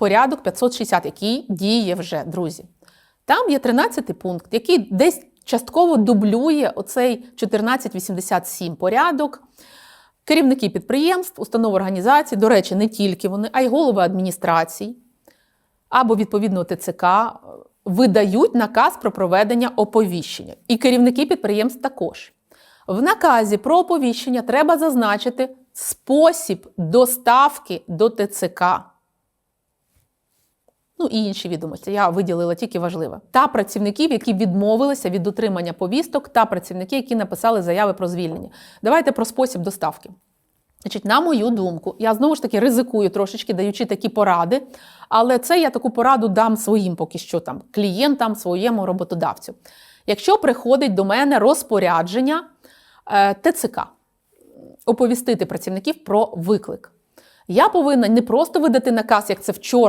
порядок 560, який діє вже, друзі. Там є 13 пункт, який десь частково дублює оцей 1487 порядок. Керівники підприємств, установ організацій, до речі, не тільки вони, а й голови адміністрацій або відповідно ТЦК е, видають наказ про проведення оповіщення. І керівники підприємств також. В наказі про оповіщення треба зазначити спосіб доставки до ТЦК. Ну і інші відомості. Я виділила тільки важливе. Та працівників, які відмовилися від дотримання повісток, та працівники, які написали заяви про звільнення. Давайте про спосіб доставки. Значить, на мою думку, я знову ж таки ризикую трошечки, даючи такі поради, але це я таку пораду дам своїм поки що там клієнтам, своєму роботодавцю. Якщо приходить до мене розпорядження е, ТЦК, оповістити працівників про виклик. Я повинна не просто видати наказ, як це вчора.